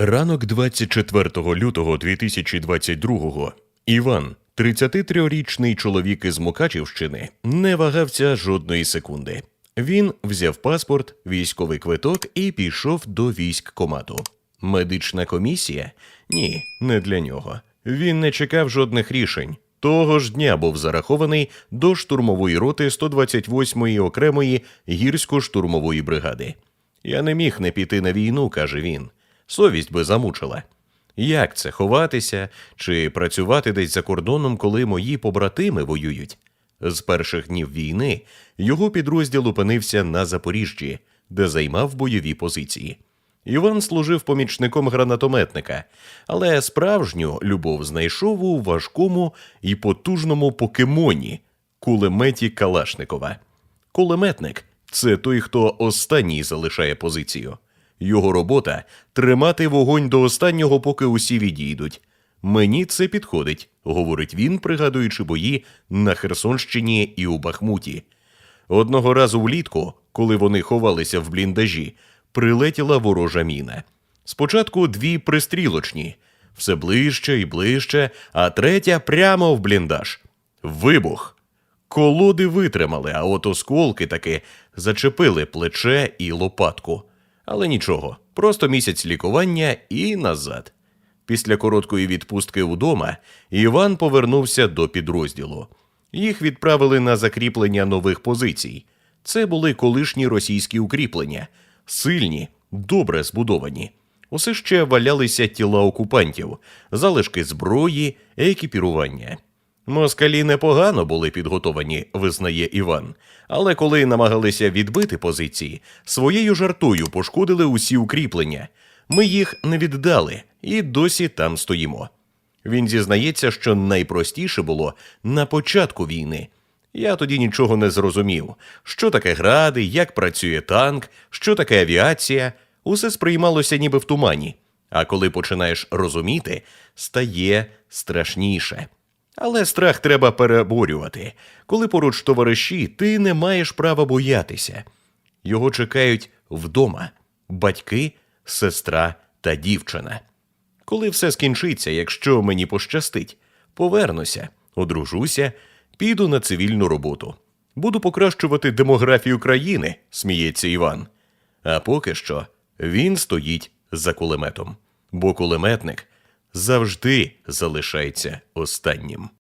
Ранок 24 лютого 2022-го Іван, 33-річний чоловік із Мукачівщини, не вагався жодної секунди. Він взяв паспорт, військовий квиток і пішов до військкомату. Медична комісія? Ні, не для нього. Він не чекав жодних рішень. Того ж дня був зарахований до штурмової роти 128-ї окремої гірсько-штурмової бригади. Я не міг не піти на війну, каже він. Совість би замучила. Як це ховатися чи працювати десь за кордоном, коли мої побратими воюють? З перших днів війни його підрозділ опинився на Запоріжжі, де займав бойові позиції. Іван служив помічником гранатометника, але справжню любов знайшов у важкому і потужному покемоні кулеметі Калашникова. Кулеметник це той, хто останній залишає позицію. Його робота тримати вогонь до останнього, поки усі відійдуть. Мені це підходить, говорить він, пригадуючи бої на Херсонщині і у Бахмуті. Одного разу влітку, коли вони ховалися в бліндажі, прилетіла ворожа міна. Спочатку дві пристрілочні, все ближче і ближче, а третя прямо в бліндаж. Вибух. Колоди витримали, а от осколки таки зачепили плече і лопатку. Але нічого, просто місяць лікування і назад. Після короткої відпустки удома Іван повернувся до підрозділу. Їх відправили на закріплення нових позицій. Це були колишні російські укріплення, сильні, добре збудовані. Усе ще валялися тіла окупантів, залишки зброї, екіпірування. Москалі непогано були підготовані, визнає Іван. Але коли намагалися відбити позиції, своєю жартою пошкодили усі укріплення. Ми їх не віддали і досі там стоїмо. Він зізнається, що найпростіше було на початку війни. Я тоді нічого не зрозумів, що таке гради, як працює танк, що таке авіація. Усе сприймалося ніби в тумані. А коли починаєш розуміти, стає страшніше. Але страх треба переборювати. Коли поруч товариші, ти не маєш права боятися. Його чекають вдома батьки, сестра та дівчина. Коли все скінчиться, якщо мені пощастить, повернуся, одружуся, піду на цивільну роботу. Буду покращувати демографію країни, сміється Іван. А поки що він стоїть за кулеметом, бо кулеметник завжди залишається останнім.